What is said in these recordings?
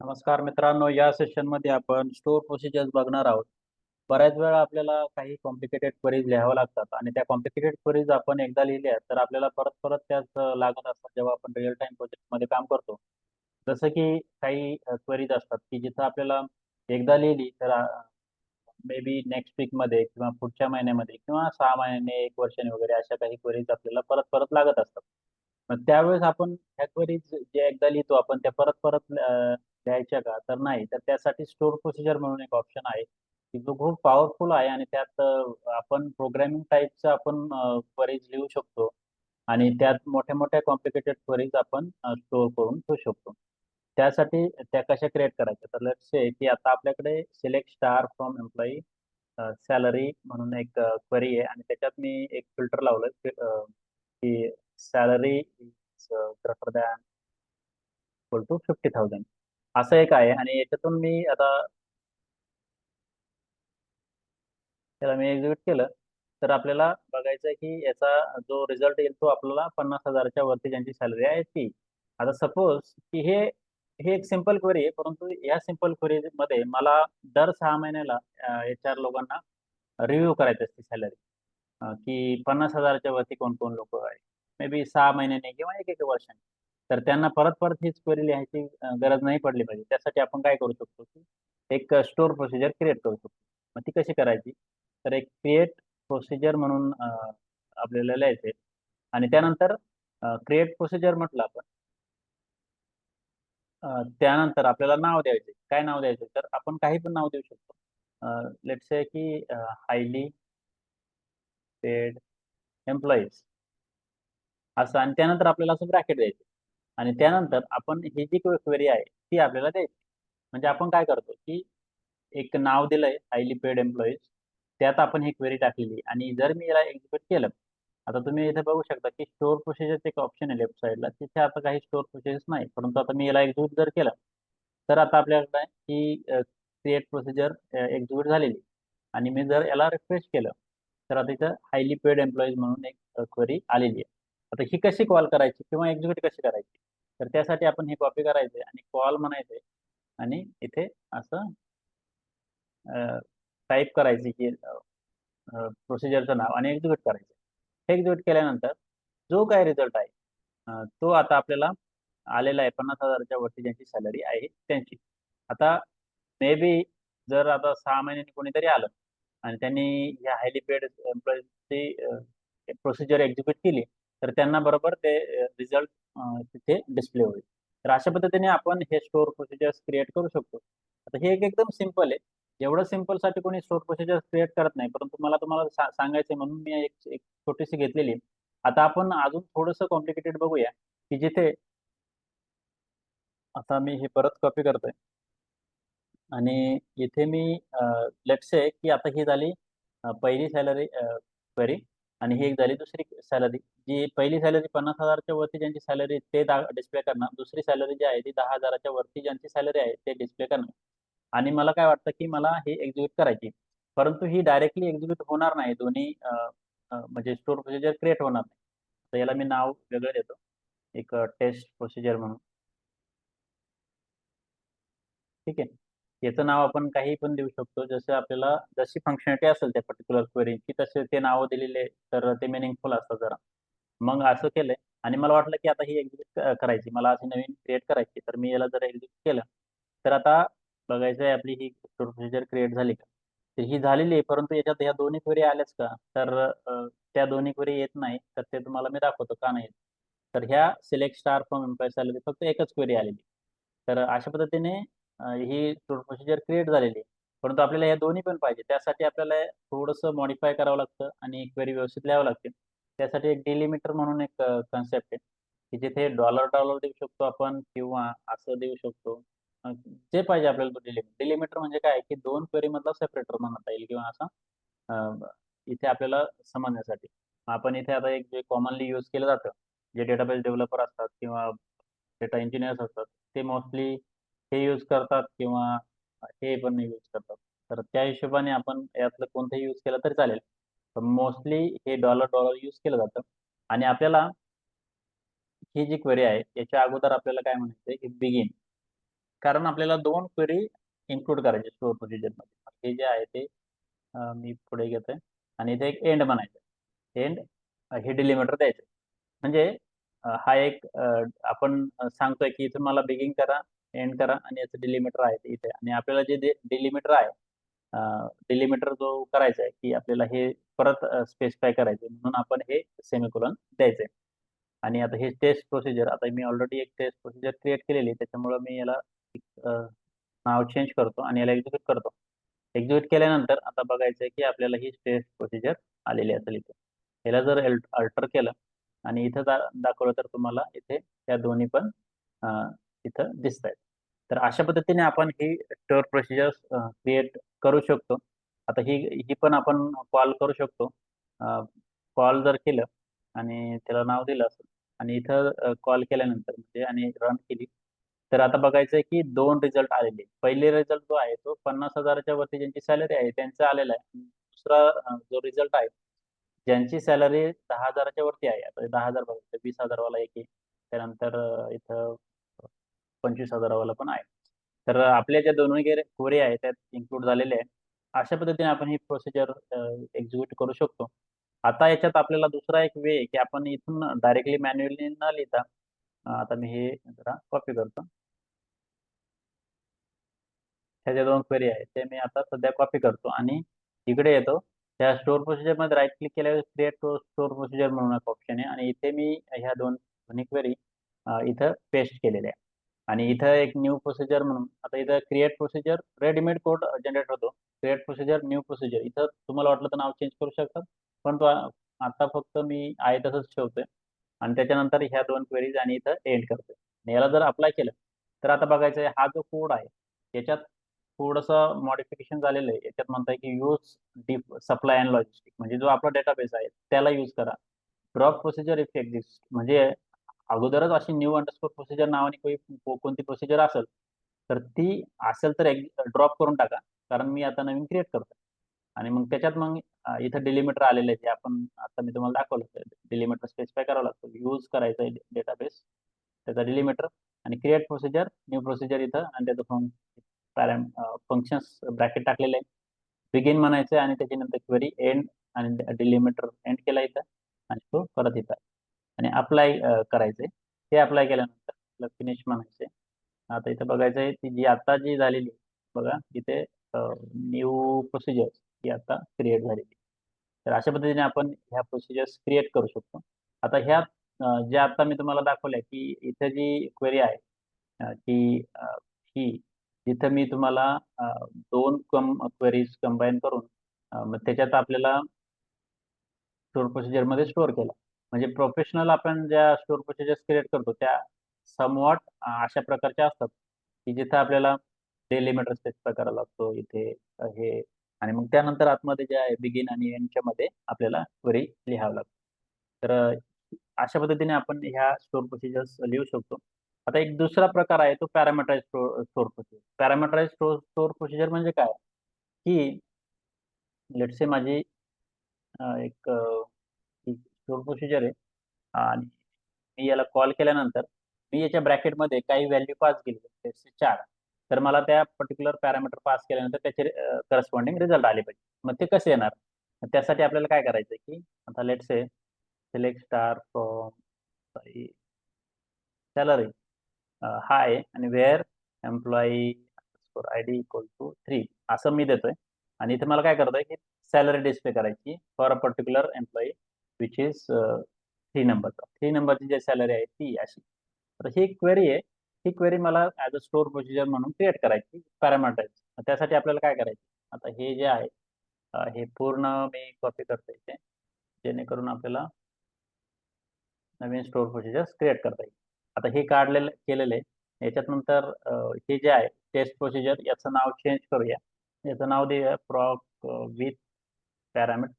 नमस्कार मित्रांनो या सेशनमध्ये आपण स्टोर प्रोसिजर्स बघणार आहोत. बऱ्याच वेळा आपल्याला काही कॉम्प्लिकेटेड क्वेरीज लिहाव्या लागतात आणि त्या कॉम्प्लिकेटेड क्वेरीज आपण एकदा लिहिल्या तर आपल्याला परत परत त्याच लागत असतात जेव्हा आपण रिअल टाइम प्रोजेक्टमध्ये काम करतो. जसं की काही क्वेरीज असतात की जिथं आपल्याला एकदा लिहिली तर मे बी नेक्स्ट वीकमध्ये किंवा पुढच्या महिन्यामध्ये किंवा सहा महिन्याने एक वर्षाने वगैरे अशा काही क्वेरीज आपल्याला परत परत लागत असतात. मग त्यावेळेस आपण ह्या क्वेरीज जे एकदा लिहितो आपण त्या परत परत द्यायच्या का? तर नाही. तर त्यासाठी स्टोर प्रोसिजर म्हणून एक ऑप्शन आहे की जो खूप पॉवरफुल आहे आणि त्यात आपण प्रोग्रामिंग टाईपचं आपण क्वेरीज लिहू शकतो आणि त्यात मोठ्या मोठ्या कॉम्प्लिकेटेड क्वेरीज आपण स्टोअर करून ठेवू शकतो. त्यासाठी त्या कशा क्रिएट करायच्या? तर लेट्स से की आता आपल्याकडे select star from employee salary म्हणून एक क्वेरी आहे आणि त्याच्यात मी एक फिल्टर लावलं की salary is greater than equal to fifty thousand असं एक आहे आणि याच्यातून मी आता त्याला मी एक्झिक्यूट केलं. तर आपल्याला बघायचं आहे की याचा जो रिझल्ट येईल तो आपल्याला पन्नास हजाराच्या वरती ज्यांची सॅलरी आहे ती. आता सपोज की हे हे एक सिंपल क्वेरी आहे परंतु या सिंपल क्वेरी मध्ये मला दर सहा महिन्याला एच आर लोकांना रिव्ह्यू करायची असते सॅलरी की पन्नास हजाराच्या वरती कोण कोण लोक आहे मे बी सहा महिन्याने किंवा एक एक वर्षाने. तर त्यांना परत परत हीच क्वेरी लिहायची गरज नाही पडली पाहिजे. त्यासाठी आपण काय करू शकतो की एक स्टोर प्रोसिजर क्रिएट करू शकतो. मग ती कशी करायची? तर एक क्रिएट प्रोसिजर म्हणून आपल्याला लिहायचे आणि त्यानंतर क्रिएट प्रोसिजर म्हटलं आपण. त्यानंतर आपल्याला नाव द्यायचे काय नाव द्यायचे तर आपण काही पण नाव देऊ शकतो. लेट्स से की हायली पेड एम्प्लॉईज असं. आणि त्यानंतर आपल्याला असं ब्रॅकेट द्यायचे आणि त्यानंतर आपण ही जी क्वेरी आहे ती आपल्याला द्यायची. म्हणजे आपण काय करतो की एक नाव दिलंय हायली पेड एम्प्लॉईज त्यात आपण ही क्वेरी टाकलेली आणि जर मी याला एक्झिक्यूट केलं आता तुम्ही इथे बघू शकता की स्टोअर प्रोसिजरचे एक ऑप्शन आहे लेफ्ट साईडला तिथे आता काही स्टोअर प्रोसेस नाही परंतु आता मी याला एक्झिक्यूट जर केलं तर आता आपल्याकडे ही क्रिएट प्रोसिजर एक्झिक्यूट झालेली. आणि मी जर याला रिफ्रेश केलं तर आता इथं हायली पेड एम्प्लॉईज म्हणून एक क्वेरी आलेली आहे. आता ही कशी कॉल करायची किंवा एक्झिक्यूट कशी करायची? तर त्यासाठी आपण ही कॉपी करायचे आणि कॉल म्हणायचे आणि इथे असं टाईप करायची की प्रोसिजरचं नाव आणि एक्झिक्यूट करायचं. हे एक्झिक्यूट केल्यानंतर जो काय रिझल्ट आहे तो आता आपल्याला आलेला आहे पन्नास हजाराच्या वरती ज्यांची सॅलरी आहे त्यांची. आता मे बी जर आता सहा महिन्यांनी कोणीतरी आलं आणि त्यांनी या हायली पेड एम्प्लॉईजची प्रोसिजर एक्झिक्यूट केली तर त्यांना बरोबर ते रिझल्ट तिथे डिस्प्ले होईल. तर अशा पद्धतीने आपण हे स्टोअर प्रोसिजर्स क्रिएट करू शकतो. आता हे एक एकदम सिंपल आहे. एवढं सिंपलसाठी कोणी स्टोअर प्रोसिजर्स क्रिएट करत नाही परंतु मला तुम्हाला सांगायचं म्हणून मी एक एक छोटीशी घेतलेली आता आपण अजून थोडंसं कॉम्प्लिकेटेड बघूया की जिथे आता मी हे परत कॉपी करतोय. आणि इथे मी लेट्स से की आता ही झाली पहिली सॅलरी क्वेरी आणि ही एक झाली दुसरी सॅलरी जी पहिली सॅलरी पन्नास हजारच्या वरती ज्यांची सॅलरी ते डिस्प्ले करणार. दुसरी सॅलरी जी आहे ती दहा हजाराच्या वरती ज्यांची सॅलरी आहे ते डिस्प्ले करणार. आणि मला काय वाटतं की मला ही एक्झिक्यूट करायची परंतु ही डायरेक्टली एक्झिक्यूट होणार नाही. दोन्ही म्हणजे स्टोर प्रोसिजर क्रिएट होणार नाही. तर याला मी नाव वेगळं देतो. एक टेस्ट प्रोसिजर म्हणून. ठीक आहे? याचं नाव आपण काही पण देऊ शकतो. जसं आपल्याला जशी फंक्शनॅलिटी असेल त्या पर्टिक्युलर क्वेरीची तसे ते नाव दिलेले तर ते मिनिंगफुल असतात जरा. मग असं केलंय. आणि मला वाटलं की आता ही एक्झिक्यूट करायची. मला अशी नवीन क्रिएट करायची तर मी याला जर एक्झिक्यूट केलं. तर आता बघायचं आहे आपली ही प्रोसिजर क्रिएट झाली का? तर ही झालेली आहे. परंतु याच्यात ह्या दोन्ही क्वेरी आल्याच का? तर त्या दोन्ही क्वेरी येत नाही. तर ते तुम्हाला मी दाखवतो का नाही. तर ह्या सिलेक्ट स्टार फ्रॉम एम्प्लॉईज आलेली फक्त एकच क्वेरी आलेली तर अशा पद्धतीने ही ही प्रोसिजर क्रिएट झालेली आहे. परंतु आपल्याला या दोन्ही पण पाहिजे. त्यासाठी आपल्याला थोडंसं मॉडिफाय करावं लागतं आणि क्वेरी व्यवस्थित लिहावं लागते. त्यासाठी एक डिलिमिटर म्हणून एक कन्सेप्ट आहे. की जिथे डॉलर डॉलर देऊ शकतो आपण किंवा असं देऊ शकतो. जे पाहिजे आपल्याला तो डिलिमिटर डिलिमिटर म्हणजे काय? की दोन क्वेरी मधला सेपरेटर म्हणता येईल किंवा असं इथे आपल्याला समजण्यासाठी. आपण इथे आता एक जे कॉमनली यूज केलं जातं. जे डेटाबेस डेव्हलपर असतात किंवा डेटा इंजिनियर्स असतात ते मोस्टली हे यूज करतात किंवा हे पण यूज करतात. तर त्या हिशोबाने आपण यातलं कोणतंही यूज केलं तरी चालेल. पण मोस्टली हे डॉलर डॉलर यूज केलं जातं. आणि आपल्याला ही जी क्वेरी आहे याच्या अगोदर आपल्याला काय म्हणायचं की बिगिन कारण आपल्याला दोन क्वेरी इन्क्लूड करायचे स्टोअर प्रोसिजरमध्ये हे जे आहे ते मी पुढे घेतोय. आणि इथे एक एंड म्हणायचं एंड हे डिलिमिटर द्यायचं म्हणजे हा एक आपण सांगतोय की इथून मला बिगिन करा एंड करा आणि याचं डिलिमिटर आहे इथे. आणि आपल्याला जे डिलिमिटर आहे डिलिमिटर जो करायचा आहे की आपल्याला हे परत स्पेसिफाय करायचे म्हणून आपण हे सेमिकोलन द्यायचंय. आणि आता हे टेस्ट प्रोसिजर आता मी ऑलरेडी एक टेस्ट प्रोसिजर क्रिएट केलेली त्याच्यामुळे मी याला नाव चेंज करतो आणि याला एक्झिक्यूट करतो. एक्झिक्यूट केल्यानंतर आता बघायचं आहे की आपल्याला ही टेस्ट प्रोसिजर आलेली असेल इथे. याला जर अल्टर केलं आणि इथं दा दाखवलं तर तुम्हाला इथे त्या दोन्ही पण तिथं इथं दिसत आहेत तर अशा पद्धतीने आपण ही स्टोअर प्रोसिजर क्रिएट करू शकतो. आता ही ही पण आपण कॉल करू शकतो. कॉल जर केलं आणि त्याला नाव दिलं असेल आणि इथं कॉल केल्यानंतर म्हणजे आणि रन केली तर आता बघायचं आहे की दोन रिझल्ट आलेले पहिले रिझल्ट जो आहे तो पन्नास हजाराच्या वरती ज्यांची सॅलरी आहे त्यांचा आलेला आहे. दुसरा जो रिझल्ट आहे ज्यांची सॅलरी दहा हजाराच्या वरती आहे. आता दहा हजार बघायचं वीस हजारवाला एक आहे. त्यानंतर इथं पंचवीस हजारावाला पण आहे. तर आपल्या ज्या दोन कोरे आहे त्यात इन्क्लूड झालेले आहे अशा पद्धतीने आपण ही प्रोसिजर एक्झिक्यूट करू शकतो. आता याच्यात आपल्याला दुसरा एक वे आहे की आपण इथून डायरेक्टली मॅन्युअली न लिहिता आता मी हे जरा कॉपी करतो. ह्या ज्या दोन क्वेरी आहेत ते मी आता सध्या कॉपी करतो आणि इकडे येतो. त्या स्टोअर प्रोसिजरमध्ये राईट क्लिक केल्यावर क्रिएट स्टोअर प्रोसिजर म्हणून एक ऑप्शन आहे आणि इथे मी ह्या दोन दोन्ही क्वेरी इथं पेस्ट केलेल्या आहे आणि इथं एक न्यू प्रोसिजर म्हणून आता इथं create procedure readymade code generate होतो. क्रिएट प्रोसिजर न्यू प्रोसिजर इथं तुम्हाला वाटलं तर नाव चेंज करू शकतात पण तो आता फक्त मी आहे तसंच ठेवतोय. आणि त्याच्यानंतर ह्या दोन क्वेरीज आणि इथं एंड करतोय. आणि याला जर अप्लाय केलं तर आता बघायचं हा जो कोड आहे याच्यात थोडंसं मॉडिफिकेशन झालेलं आहे. याच्यात म्हणताय की use deep supply and logistic म्हणजे जो आपला डेटाबेस आहे त्याला यूज करा. ड्रॉप प्रोसिजर इफ एक्झिस्ट म्हणजे अगोदरच अशी न्यू अंडरस्कोर प्रोसिजर नावाने कोणती प्रोसिजर असेल तर ती असेल तर ड्रॉप करून टाका कारण मी आता नवीन क्रिएट करतो आणि मग त्याच्यात मग इथं डिलिमिटर आलेले आहे जे आपण आता मी तुम्हाला दाखवलं डिलिमिटर स्पेसिफाय करावं लागतो. यूज करायचा आहे डेटाबेस त्याचा डिलिमिटर आणि क्रिएट प्रोसिजर न्यू प्रोसिजर इथं आणि त्याचं पॅरम फंक्शन्स ब्रॅकेट टाकलेले आहे. बिगिन म्हणायचं आणि त्याच्यानंतर क्वेरी एंड आणि डिलिमिटर एंड केला इथं आणि तो परत इथं. अप्लाय करायचंय. ते अप्लाय केल्यानंतर फिनिश म्हणायचे आता इथं बघायचंय ती जी आता जी झालेली बघा इथे न्यू प्रोसिजर ही आता क्रिएट झालेली तर अशा पद्धतीने आपण ह्या प्रोसिजर्स क्रिएट करू शकतो. आता ह्या ज्या आता मी तुम्हाला दाखवल्या की इथे जी क्वेरी आहे की ही जिथं मी तुम्हाला दोन कम क्वेरीज कंबाईन करून मग त्याच्यात आपल्याला स्टोर प्रोसिजरमध्ये स्टोअर केला. म्हणजे प्रोफेशनल आपण ज्या स्टोअर प्रोसिजर्स क्रिएट करतो त्या समवॉट अशा प्रकारच्या असतात की जिथं आपल्याला डेलिमिटर स्पेसिफाय करावा लागतो इथे हे आणि मग त्यानंतर आतमध्ये जे आहे बिगिन आणि एंडच्या मध्ये आपल्याला क्वेरी लिहावं लागतं. तर अशा पद्धतीने आपण ह्या स्टोअर प्रोसिजर्स लिहू शकतो. आता एक दुसरा प्रकार आहे तो parameterize store procedure parameterize store procedure म्हणजे काय? की लेटसे माझी एक स्टोअर प्रोसिजर आहे. आणि मी याला कॉल केल्यानंतर मी याच्या ब्रॅकेटमध्ये काही व्हॅल्यू पास केली चार. तर मला त्या पर्टिक्युलर पॅरामीटर पास केल्यानंतर त्याचे करस्पॉन्डिंग रिझल्ट आले पाहिजे. मग ते कसे येणार? त्यासाठी आपल्याला काय करायचं की आता let's say select star from sorry salary हा आहे आणि where employee I D equal to three असं मी देतोय. आणि इथे मला काय करतोय की सॅलरी डिस्प्ले करायची for a particular employee which is three नंबरचा थ्री नंबरची जी सॅलरी आहे ती अशी. तर ही क्वेरी आहे. ही क्वेरी मला ॲज अ स्टोअर प्रोसिजर म्हणून क्रिएट करायची पॅरामीटराईज त्यासाठी आपल्याला काय करायचं? आता हे जे आहे हे पूर्ण मी कॉपी करतो इथे. जेणेकरून आपल्याला नवीन स्टोअर प्रोसिजर्स क्रिएट करता येईल. आता हे काढलेलं केलेलं आहे. याच्यात नंतर हे जे आहे टेस्ट प्रोसिजर याचं नाव चेंज करूया. याचं नाव देऊया प्रॉक विथ पॅरामीटर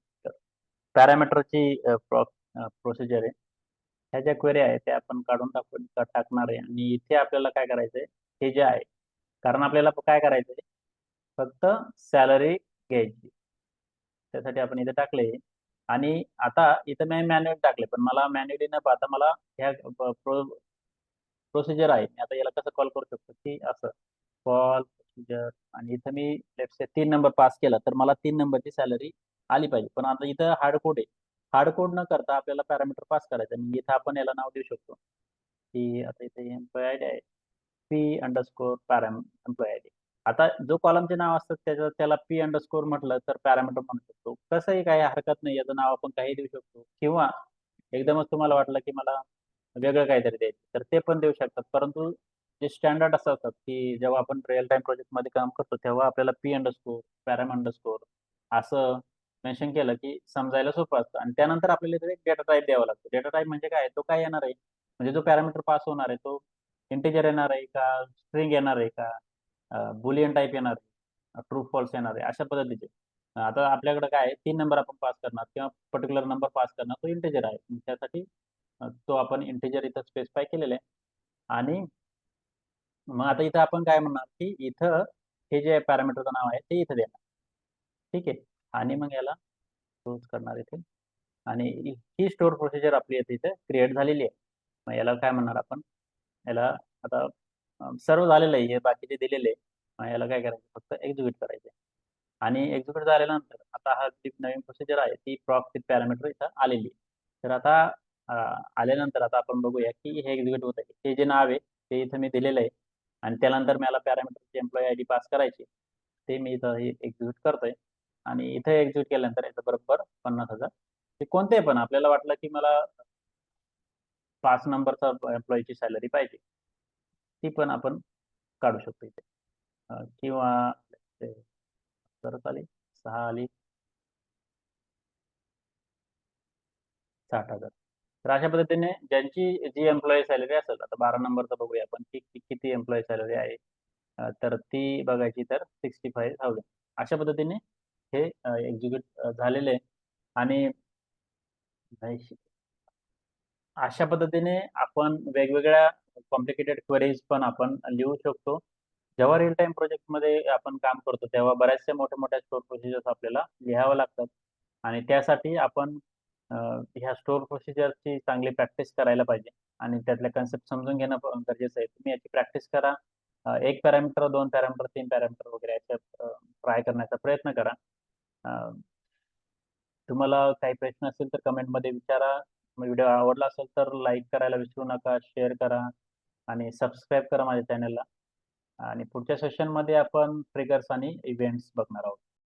पॅरामीटरची प्रोसिजर आहे. ह्या ज्या क्वेरी आहे त्या आपण काढून टाकून टाकणार आहे. आणि इथे आपल्याला काय करायचं आहे हे जे आहे कारण आपल्याला काय करायचं आहे फक्त सॅलरी घ्यायची. त्यासाठी आपण इथे टाकले. आणि आता इथं मी मॅन्युअल टाकले पण मला मॅन्युअली न पाहता मला ह्या प्रो प्रोसिजर आहे. मी आता याला कसं कॉल करू शकतो की असं कॉल प्रोसिजर आणि इथं मी लेफ्ट साईड तीन नंबर पास केला तर मला तीन नंबरची सॅलरी आली पाहिजे. पण आता इथं हार्ड कोड आहे. हार्ड कोड न करता आपल्याला पॅरामीटर पास करायचं म्हणजे इथं आपण याला नाव देऊ शकतो. की आता इथे एम्प्लॉय आय डी आहे. P underscore param employee I D आता जो कॉलमचे नाव असतात त्याचं त्याला पी अंडरस्कोर म्हटलं तर पॅरामीटर म्हणू शकतो. कसंही काही हरकत नाही. याचं नाव आपण काही देऊ शकतो. किंवा एकदमच तुम्हाला वाटलं की मला वेगळं काहीतरी द्यायचं तर ते पण देऊ शकतात. परंतु जे स्टँडर्ड असं असतात की जेव्हा आपण रिअल टाइम प्रोजेक्टमध्ये काम करतो तेव्हा आपल्याला पी अंडरस्कोर पॅराम अंडरस्कोर असं मेन्शन केलं की समजायला सोपं असतं. आणि त्यानंतर आपल्याला इथे एक डेटा टाईप द्यावा लागतो. डेटा टाईप म्हणजे काय? तो काय येणार आहे? म्हणजे जो पॅरामीटर पास होणार आहे तो इंटेजर येणार आहे का? स्ट्रिंग येणार आहे का? बुलियन टाईप येणार आहे? ट्रू फॉल्स येणार आहे? अशा पद्धतीचे. आता आपल्याकडे काय आहे? तीन नंबर आपण पास करणार किंवा पर्टिक्युलर नंबर पास करणार तो इंटेजर आहे. त्यासाठी तो आपण इंटेजर इथं स्पेसिफाय केलेला आहे. आणि मग आता इथं आपण काय म्हणणार की इथं हे जे पॅरामीटरचं नाव आहे ते इथं देणार. ठीक आहे? आणि मग याला क्लोज करणार इथे. आणि ही स्टोअर प्रोसिजर आपली येते इथे क्रिएट झालेली आहे. मग याला काय म्हणणार आपण? याला आता सर्व झालेलं आहे हे बाकीचे दिलेले आहे. मग याला काय करायचं? फक्त एक्झिक्यूट करायचे आणि एक्झिक्यूट झाल्यानंतर आता हा जी नवीन प्रोसिजर आहे ती प्रॉप विथ पॅरामीटर इथं आलेली आहे. तर आता आल्यानंतर आता आपण बघूया की हे एक्झिक्यूट होत आहे हे जे नाव आहे ते इथं मी दिलेलं आहे. आणि त्यानंतर मला पॅरामीटरची एम्प्लॉई आय डी पास करायची. ते मी इथं हे एक्झिक्यूट करतोय. आणि इथे एक्झिट केल्यानंतर याचं बरोबर पन्नास हजार. ते कोणते पण आपल्याला वाटलं की मला पाच नंबरचा एम्प्लॉईची सॅलरी पाहिजे. ती पण आपण काढू शकतो इथे. किंवा परत आली. सहा आली. साठ हजार. तर अशा पद्धतीने ज्यांची जी एम्प्लॉई सॅलरी असेल आता बारा नंबरचं बघूया आपण की किती एम्प्लॉई सॅलरी आहे. तर ती बघायची तर सिक्स्टी फाईव्ह थाउजंड अशा पद्धतीने हे एक्झिक्यूट झालेले आणि अशा पद्धतीने आपण वेगवेगळ्या कॉम्प्लिकेटेड क्वेरीज पण आपण लिहू शकतो. जेव्हा रिअल टाइम प्रोजेक्टमध्ये आपण काम करतो तेव्हा बऱ्याचशा मोठ्या मोठ्या स्टोर प्रोसिजर्स आपल्याला लिहावं लागतात. आणि त्यासाठी आपण ह्या स्टोर प्रोसिजरची चांगली प्रॅक्टिस करायला पाहिजे. आणि त्यातल्या कन्सेप्ट समजून घेणं गरजेचं आहे. तुम्ही याची प्रॅक्टिस करा. एक पॅरामीटर दोन पॅरामीटर तीन पॅरामीटर वगैरे याच्या ट्राय करण्याचा प्रयत्न करा. तुम्हाला काही प्रश्न असेल तर कमेंटमध्ये विचारा. व्हिडिओ आवडला असेल तर लाईक करायला विसरू नका शेअर करा आणि सबस्क्राईब करा माझ्या चॅनलला आणि पुढच्या सेशनमध्ये आपण ट्रिगर्स आणि इव्हेंट्स बघणार आहोत.